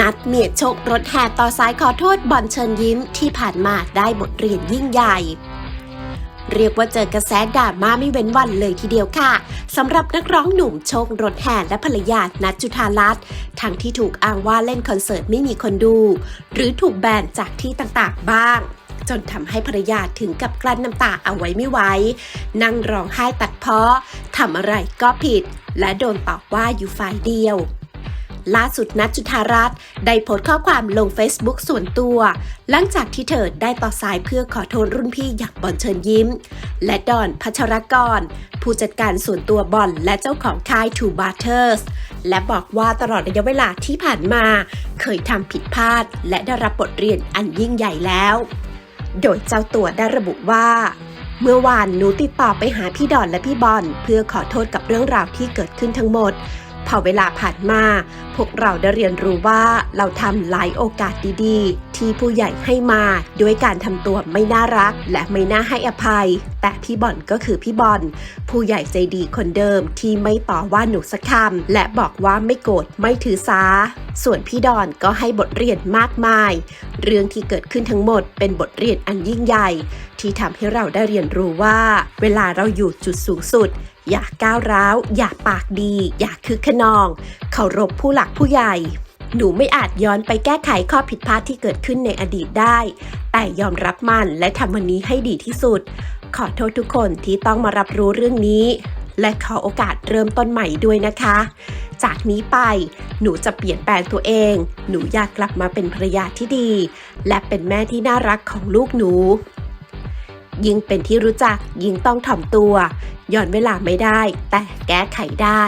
นัดเมียโชครถแห่ต่อสายขอโทษบอลเชิญยิ้มที่ผ่านมาได้บทเรียนยิ่งใหญ่ เรียกว่าเจอกระแสดรามาไม่เว้นวันเลยทีเดียวค่ะสำหรับนักร้องหนุ่มโชครถแห่และภรรยานัทจุธารัตน์ทั้งที่ถูกอ้างว่าเล่นคอนเสิร์ตไม่มีคนดู หรือถูกแบนจากที่ต่างๆบ้างจนทำให้ภรรยาถึงกับกลั้นน้ำตาเอาไว้ไม่ไหว นั่งร้องไห้ตัดเพ้อทำอะไรก็ผิด และโดนตอบว่าอยู่ฝ่ายเดียว ล่าสุดนัทจุธารัตน์ได้โพสต์ข้อความลง Facebook ส่วนตัว หลังจากที่เธอได้ต่อสายเพื่อขอโทษรุ่นพี่อย่างบอลเชิญยิ้ม และดอนพัชรกร ผู้จัดการส่วนตัวบอลและเจ้าของค่าย Two Butters และบอกว่าตลอดระยะเวลาที่ผ่านมา เคยทำผิดพลาด และได้รับบทเรียนอันยิ่งใหญ่แล้ว โดยเจ้าตัวได้ระบุว่าเมื่อวานหนูติดต่อไปหาพี่ดอนและพี่บอลเพื่อขอโทษกับเรื่องราวที่เกิดขึ้นทั้งหมด พอเวลาผ่านมา พวกเราได้เรียนรู้ว่าเราทำหลายโอกาสดีๆ ที่ผู้ใหญ่ให้มาด้วยการทำตัวไม่น่ารักและไม่น่าให้อภัย แต่พี่บอลก็คือพี่บอลผู้ใหญ่ใจดีคนเดิมที่ไม่ต่อว่าหนูสักคำและบอกว่าไม่โกรธไม่ถือสา ส่วนพี่ดอนก็ให้บทเรียนมากมาย เรื่องที่เกิดขึ้นทั้งหมดเป็นบทเรียนอันยิ่งใหญ่ ที่ทำให้เราได้เรียนรู้ว่า เวลาเราอยู่จุดสูงสุด อย่าก้าวร้าว อย่าปากดี อย่าคึกขนอง เคารพผู้หลักผู้ใหญ่หนูไม่อาจย้อนไปแก้ไขข้อผิดพลาดที่เกิดขึ้นในอดีตได้ แต่ยอมรับมันและทำวันนี้ให้ดีที่สุด ขอโทษทุกคนที่ต้องมารับรู้เรื่องนี้ และขอโอกาสเริ่มต้นใหม่ด้วยนะคะ จากนี้ไป หนูจะเปลี่ยนแปลงตัวเอง หนูอยากกลับมาเป็นภรรยาที่ดี และเป็นแม่ที่น่ารักของลูกหนู ยิ่งเป็นที่รู้จักยิ่งต้องถ่อมตัว ย้อนเวลาไม่ได้ แต่แก้ไขได้